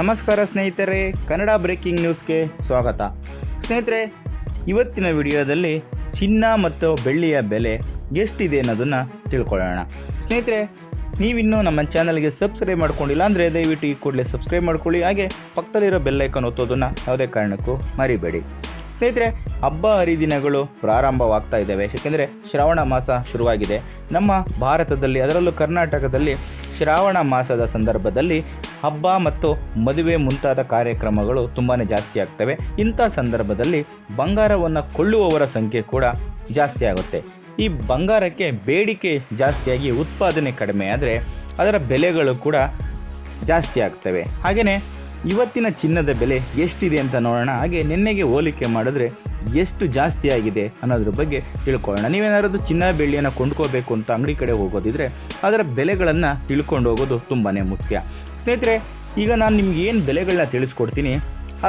ನಮಸ್ಕಾರ ಸ್ನೇಹಿತರೆ, ಕನ್ನಡ ಬ್ರೇಕಿಂಗ್ ನ್ಯೂಸ್ಗೆ ಸ್ವಾಗತ. ಸ್ನೇಹಿತರೆ, ಇವತ್ತಿನ ವಿಡಿಯೋದಲ್ಲಿ ಚಿನ್ನ ಮತ್ತು ಬೆಳ್ಳಿಯ ಬೆಲೆ ಎಷ್ಟಿದೆ ಅನ್ನೋದನ್ನು ತಿಳ್ಕೊಳ್ಳೋಣ. ಸ್ನೇಹಿತರೆ, ನೀವಿನ್ನೂ ನಮ್ಮ ಚಾನಲ್ಗೆ ಸಬ್ಸ್ಕ್ರೈಬ್ ಮಾಡ್ಕೊಂಡಿಲ್ಲ ಅಂದರೆ ದಯವಿಟ್ಟು ಈ ಕೂಡಲೇ ಸಬ್ಸ್ಕ್ರೈಬ್ ಮಾಡ್ಕೊಳ್ಳಿ, ಹಾಗೆ ಪಕ್ಕದಲ್ಲಿರೋ ಬೆಲ್ಲೈಕನ್ ಒತ್ತೋದನ್ನು ಯಾವುದೇ ಕಾರಣಕ್ಕೂ ಮರಿಬೇಡಿ. ಸ್ನೇಹಿತರೆ, ಹಬ್ಬ ಹರಿದಿನಗಳು ಪ್ರಾರಂಭವಾಗ್ತಾ ಇದ್ದಾವೆ. ಏಕೆಂದರೆ ಶ್ರಾವಣ ಮಾಸ ಶುರುವಾಗಿದೆ. ನಮ್ಮ ಭಾರತದಲ್ಲಿ, ಅದರಲ್ಲೂ ಕರ್ನಾಟಕದಲ್ಲಿ ಶ್ರಾವಣ ಮಾಸದ ಸಂದರ್ಭದಲ್ಲಿ ಹಬ್ಬ ಮತ್ತು ಮದುವೆ ಮುಂತಾದ ಕಾರ್ಯಕ್ರಮಗಳು ತುಂಬಾ ಜಾಸ್ತಿ ಆಗ್ತವೆ. ಇಂಥ ಸಂದರ್ಭದಲ್ಲಿ ಬಂಗಾರವನ್ನು ಕೊಳ್ಳುವವರ ಸಂಖ್ಯೆ ಕೂಡ ಜಾಸ್ತಿ ಆಗುತ್ತೆ. ಈ ಬಂಗಾರಕ್ಕೆ ಬೇಡಿಕೆ ಜಾಸ್ತಿಯಾಗಿ ಉತ್ಪಾದನೆ ಕಡಿಮೆ ಆದರೆ ಅದರ ಬೆಲೆಗಳು ಕೂಡ ಜಾಸ್ತಿ ಆಗ್ತವೆ. ಹಾಗೆಯೇ ಇವತ್ತಿನ ಚಿನ್ನದ ಬೆಲೆ ಎಷ್ಟಿದೆ ಅಂತ ನೋಡೋಣ. ಹಾಗೆ ನಿನ್ನೆಗೆ ಹೋಲಿಕೆ ಮಾಡಿದ್ರೆ ಎಷ್ಟು ಜಾಸ್ತಿ ಆಗಿದೆ ಅನ್ನೋದ್ರ ಬಗ್ಗೆ ತಿಳ್ಕೊಳ್ಳೋಣ. ನೀವೇನಾದ್ರು ಚಿನ್ನ ಬೆಳ್ಳಿಯನ್ನು ಕೊಂಡ್ಕೋಬೇಕು ಅಂತ ಅಂಗಡಿ ಕಡೆ ಹೋಗೋದಿದ್ರೆ ಅದರ ಬೆಲೆಗಳನ್ನು ತಿಳ್ಕೊಂಡು ಹೋಗೋದು ತುಂಬಾ ಮುಖ್ಯ. ಸ್ನೇಹಿತರೆ, ಈಗ ನಾನು ನಿಮ್ಗೆ ಏನು ಬೆಲೆಗಳನ್ನ ತಿಳಿಸ್ಕೊಡ್ತೀನಿ?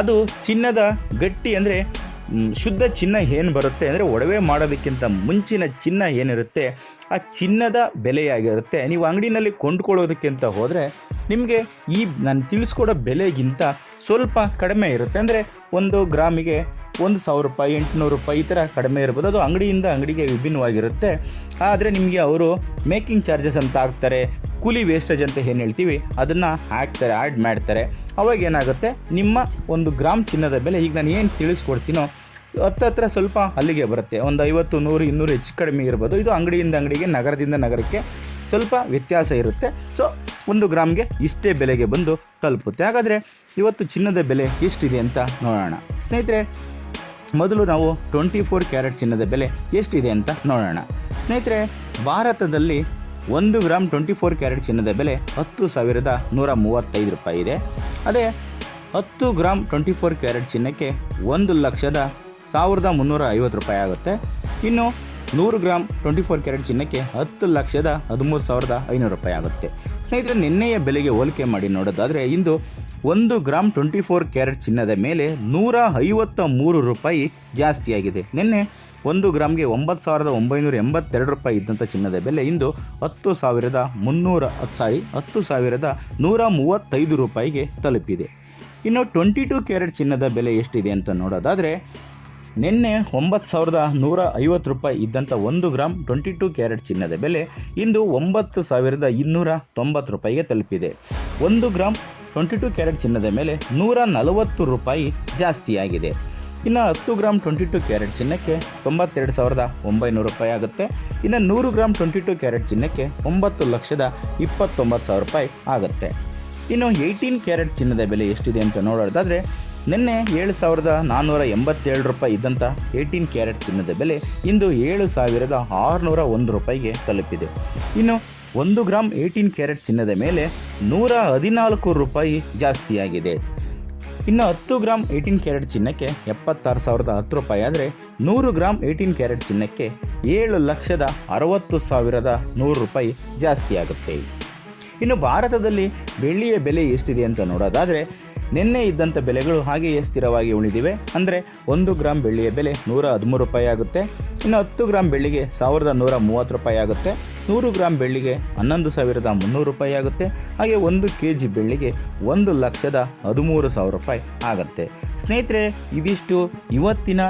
ಅದು ಚಿನ್ನದ ಗಟ್ಟಿ ಅಂದರೆ ಶುದ್ಧ ಚಿನ್ನ ಏನು ಬರುತ್ತೆ ಅಂದರೆ ಒಡವೆ ಮಾಡೋದಕ್ಕಿಂತ ಮುಂಚಿನ ಚಿನ್ನ ಏನಿರುತ್ತೆ, ಆ ಚಿನ್ನದ ಬೆಲೆಯಾಗಿರುತ್ತೆ. ನೀವು ಅಂಗಡಿನಲ್ಲಿ ಕೊಂಡ್ಕೊಳ್ಳೋದಕ್ಕಿಂತ ಹೋದರೆ ನಿಮಗೆ ಈ ನಾನು ತಿಳಿಸ್ಕೊಡೋ ಬೆಲೆಗಿಂತ ಸ್ವಲ್ಪ ಕಡಿಮೆ ಇರುತ್ತೆ. ಅಂದರೆ ಒಂದು ಗ್ರಾಮಿಗೆ ಒಂದು ಸಾವಿರ ರೂಪಾಯಿ, ಎಂಟುನೂರು ರೂಪಾಯಿ ಈ ಥರ ಕಡಿಮೆ ಇರ್ಬೋದು. ಅದು ಅಂಗಡಿಯಿಂದ ಅಂಗಡಿಗೆ ವಿಭಿನ್ನವಾಗಿರುತ್ತೆ. ಆದರೆ ನಿಮಗೆ ಅವರು ಮೇಕಿಂಗ್ ಚಾರ್ಜಸ್ ಅಂತ ಹಾಕ್ತಾರೆ, ಕೂಲಿ ವೇಸ್ಟೇಜ್ ಅಂತ ಏನು ಹೇಳ್ತೀವಿ, ಅದನ್ನು ಹಾಕ್ತಾರೆ ಆ್ಯಡ್ ಮಾಡ್ತಾರೆ. ಅವಾಗ ಏನಾಗುತ್ತೆ, ನಿಮ್ಮ ಒಂದು ಗ್ರಾಮ್ ಚಿನ್ನದ ಬೆಲೆ, ಈಗ ನಾನು ಏನು ತಿಳಿಸ್ಕೊಡ್ತೀನೋ, ಹತ್ತತ್ರ ಸ್ವಲ್ಪ ಅಲ್ಲಿಗೆ ಬರುತ್ತೆ. ಒಂದು ಐವತ್ತು, ನೂರು, ಇನ್ನೂರು ಹೆಚ್ಚು ಕಡಿಮೆ ಇರ್ಬೋದು. ಇದು ಅಂಗಡಿಯಿಂದ ಅಂಗಡಿಗೆ, ನಗರದಿಂದ ನಗರಕ್ಕೆ ಸ್ವಲ್ಪ ವ್ಯತ್ಯಾಸ ಇರುತ್ತೆ. ಸೊ ಒಂದು ಗ್ರಾಮ್ಗೆ ಇಷ್ಟೇ ಬೆಲೆಗೆ ಬಂದು ತಲುಪುತ್ತೆ. ಹಾಗಾದರೆ ಇವತ್ತು ಚಿನ್ನದ ಬೆಲೆ ಎಷ್ಟಿದೆ ಅಂತ ನೋಡೋಣ. ಸ್ನೇಹಿತರೆ ಮೊದಲು ನಾವು ಟ್ವೆಂಟಿ ಫೋರ್ ಕ್ಯಾರೆಟ್ ಚಿನ್ನದ ಬೆಲೆ ಎಷ್ಟಿದೆ ಅಂತ ನೋಡೋಣ. ಸ್ನೇಹಿತರೆ, ಭಾರತದಲ್ಲಿ ಒಂದು ಗ್ರಾಮ್ ಟ್ವೆಂಟಿ ಫೋರ್ ಕ್ಯಾರೆಟ್ ಚಿನ್ನದ ಬೆಲೆ ಹತ್ತು ಸಾವಿರದ ನೂರ ಮೂವತ್ತೈದು ರೂಪಾಯಿ ಇದೆ. ಅದೇ ಹತ್ತು ಗ್ರಾಮ್ ಟ್ವೆಂಟಿ ಫೋರ್ ಕ್ಯಾರೆಟ್ ಚಿನ್ನಕ್ಕೆ ಒಂದು ಲಕ್ಷದ ಸಾವಿರದ ಮುನ್ನೂರ ಐವತ್ತು ರೂಪಾಯಿ ಆಗುತ್ತೆ. ಇನ್ನು ನೂರು ಗ್ರಾಮ್ ಟ್ವೆಂಟಿ ಫೋರ್ ಕ್ಯಾರೆಟ್ ಚಿನ್ನಕ್ಕೆ ಹತ್ತು ಲಕ್ಷದ ಹದಿಮೂರು ಸಾವಿರದ ಐನೂರು ರೂಪಾಯಿ ಆಗುತ್ತೆ. ಸ್ನೇಹಿತರೆ, ನಿನ್ನೆಯ ಬೆಲೆಗೆ ಹೋಲಿಕೆ ಮಾಡಿ ನೋಡೋದಾದರೆ ಇಂದು ಒಂದು ಗ್ರಾಮ್ ಟ್ವೆಂಟಿ ಫೋರ್ ಕ್ಯಾರೆಟ್ ಚಿನ್ನದ ಮೇಲೆ ನೂರ ಐವತ್ತ ಮೂರು ರೂಪಾಯಿ ಜಾಸ್ತಿಯಾಗಿದೆ. ನಿನ್ನೆ ಒಂದು ಗ್ರಾಮ್ಗೆ ಒಂಬತ್ತು ಸಾವಿರದ ಒಂಬೈನೂರ ಎಂಬತ್ತೆರಡು ರೂಪಾಯಿ ಇದ್ದಂಥ ಚಿನ್ನದ ಬೆಲೆ ಇಂದು ಹತ್ತು ಸಾವಿರದ ಮುನ್ನೂರ, ಸಾರಿ, ಹತ್ತು ಸಾವಿರದ ನೂರ ಮೂವತ್ತೈದು ರೂಪಾಯಿಗೆ ತಲುಪಿದೆ. ಇನ್ನು ಟ್ವೆಂಟಿ ಟು ಕ್ಯಾರೆಟ್ ಚಿನ್ನದ ಬೆಲೆ ಎಷ್ಟಿದೆ ಅಂತ ನೋಡೋದಾದರೆ ನಿನ್ನೆ ಒಂಬತ್ತು ಸಾವಿರದ ನೂರ ಐವತ್ತು ರೂಪಾಯಿ ಇದ್ದಂಥ ಒಂದು ಗ್ರಾಮ್ ಟ್ವೆಂಟಿ ಟು ಕ್ಯಾರೆಟ್ ಚಿನ್ನದ ಬೆಲೆ ಇಂದು ಒಂಬತ್ತು ಸಾವಿರದ ಇನ್ನೂರ ತೊಂಬತ್ತು ರೂಪಾಯಿಗೆ ತಲುಪಿದೆ. ಒಂದು ಗ್ರಾಮ್ ಟ್ವೆಂಟಿ ಟು ಕ್ಯಾರೆಟ್ ಚಿನ್ನದ ಮೇಲೆ ನೂರ ನಲವತ್ತು ರೂಪಾಯಿ ಜಾಸ್ತಿಯಾಗಿದೆ. ಇನ್ನು ಹತ್ತು ಗ್ರಾಮ್ ಟ್ವೆಂಟಿ ಟು ಕ್ಯಾರೆಟ್ ಚಿನ್ನಕ್ಕೆ ತೊಂಬತ್ತೆರಡು ಸಾವಿರದ ಒಂಬೈನೂರು ರೂಪಾಯಿ ಆಗುತ್ತೆ. ಇನ್ನು ನೂರು ಗ್ರಾಮ್ ಟ್ವೆಂಟಿ ಟು ಕ್ಯಾರೆಟ್ ಚಿನ್ನಕ್ಕೆ ಒಂಬತ್ತು ಲಕ್ಷದ ಇಪ್ಪತ್ತೊಂಬತ್ತು ಸಾವಿರ ರೂಪಾಯಿ ಆಗುತ್ತೆ. ಇನ್ನು ಏಯ್ಟೀನ್ ಕ್ಯಾರೆಟ್ ಚಿನ್ನದ ಬೆಲೆ ಎಷ್ಟಿದೆ ಅಂತ ನೋಡೋದಾದರೆ ನಿನ್ನೆ ಏಳು ಸಾವಿರದ ನಾನ್ನೂರ ಎಂಬತ್ತೇಳು ರೂಪಾಯಿ ಇದ್ದಂಥ ಏಯ್ಟೀನ್ ಕ್ಯಾರೆಟ್ ಚಿನ್ನದ ಬೆಲೆ ಇಂದು ಏಳು ಸಾವಿರದ ಆರುನೂರ ಒಂದು ರೂಪಾಯಿಗೆ ತಲುಪಿದೆ. ಇನ್ನು ಒಂದು ಗ್ರಾಮ್ ಏಯ್ಟೀನ್ ಕ್ಯಾರೆಟ್ ಚಿನ್ನದ ಮೇಲೆ ನೂರ ಹದಿನಾಲ್ಕು ರೂಪಾಯಿ ಜಾಸ್ತಿಯಾಗಿದೆ. ಇನ್ನು ಹತ್ತು ಗ್ರಾಮ್ ಏಯ್ಟೀನ್ ಕ್ಯಾರೆಟ್ ಚಿನ್ನಕ್ಕೆ ಎಪ್ಪತ್ತಾರು ಸಾವಿರದ ಹತ್ತು ರೂಪಾಯಿ ಆದರೆ ನೂರು ಗ್ರಾಮ್ ಏಯ್ಟೀನ್ ಕ್ಯಾರೆಟ್ ಚಿನ್ನಕ್ಕೆ ಏಳು ಲಕ್ಷದ ಅರವತ್ತು ಸಾವಿರದ ನೂರು ರೂಪಾಯಿ ಜಾಸ್ತಿಯಾಗುತ್ತೆ. ಇನ್ನು ಭಾರತದಲ್ಲಿ ಬೆಳ್ಳಿಯ ಬೆಲೆ ಎಷ್ಟಿದೆ ಅಂತ ನೋಡೋದಾದರೆ ನಿನ್ನೆ ಇದ್ದಂಥ ಬೆಲೆಗಳು ಹಾಗೆಯೇ ಸ್ಥಿರವಾಗಿ ಉಳಿದಿವೆ. ಅಂದರೆ ಒಂದು ಗ್ರಾಮ್ ಬೆಳ್ಳಿಯ ಬೆಲೆ ನೂರ ಹದಿಮೂರು ರೂಪಾಯಿ ಆಗುತ್ತೆ. ಇನ್ನು ಹತ್ತು ಗ್ರಾಮ್ ಬೆಳ್ಳಿಗೆ ಸಾವಿರದ ನೂರ ಮೂವತ್ತು ರೂಪಾಯಿ ಆಗುತ್ತೆ. ನೂರು ಗ್ರಾಮ್ ಬೆಳ್ಳಿಗೆ ಹನ್ನೊಂದು ಸಾವಿರದ ಮುನ್ನೂರು ರೂಪಾಯಿ ಆಗುತ್ತೆ. ಹಾಗೆ ಒಂದು ಕೆ ಜಿ ಬೆಳ್ಳಿಗೆ ಒಂದು ಲಕ್ಷದ ಹದಿಮೂರು ಸಾವಿರ ರೂಪಾಯಿ ಆಗುತ್ತೆ. ಸ್ನೇಹಿತರೆ, ಇದಿಷ್ಟು ಇವತ್ತಿನ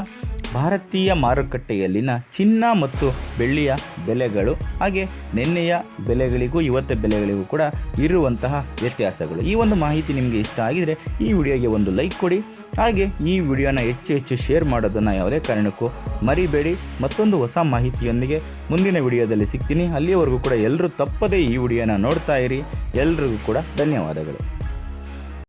ಭಾರತೀಯ ಮಾರುಕಟ್ಟೆಯಲ್ಲಿನ ಚಿನ್ನ ಮತ್ತು ಬೆಳ್ಳಿಯ ಬೆಲೆಗಳು ಹಾಗೆ ನಿನ್ನೆಯ ಬೆಲೆಗಳಿಗೂ ಇವತ್ತ ಬೆಲೆಗಳಿಗೂ ಕೂಡ ಇರುವಂತಹ ವ್ಯತ್ಯಾಸಗಳು. ಈ ಒಂದು ಮಾಹಿತಿ ನಿಮಗೆ ಇಷ್ಟ ಆಗಿದರೆ ಈ ವಿಡಿಯೋಗೆ ಒಂದು ಲೈಕ್ ಕೊಡಿ. ಹಾಗೆ ಈ ವಿಡಿಯೋನ ಹೆಚ್ಚು ಹೆಚ್ಚು ಶೇರ್ ಮಾಡೋದನ್ನು ಯಾವುದೇ ಕಾರಣಕ್ಕೂ ಮರಿಬೇಡಿ. ಮತ್ತೊಂದು ಹೊಸ ಮಾಹಿತಿಯೊಂದಿಗೆ ಮುಂದಿನ ವಿಡಿಯೋದಲ್ಲಿ ಸಿಗ್ತೀನಿ. ಅಲ್ಲಿಯವರೆಗೂ ಕೂಡ ಎಲ್ಲರೂ ತಪ್ಪದೇ ಈ ವಿಡಿಯೋನ ನೋಡ್ತಾ ಇರಿ. ಎಲ್ರಿಗೂ ಕೂಡ ಧನ್ಯವಾದಗಳು.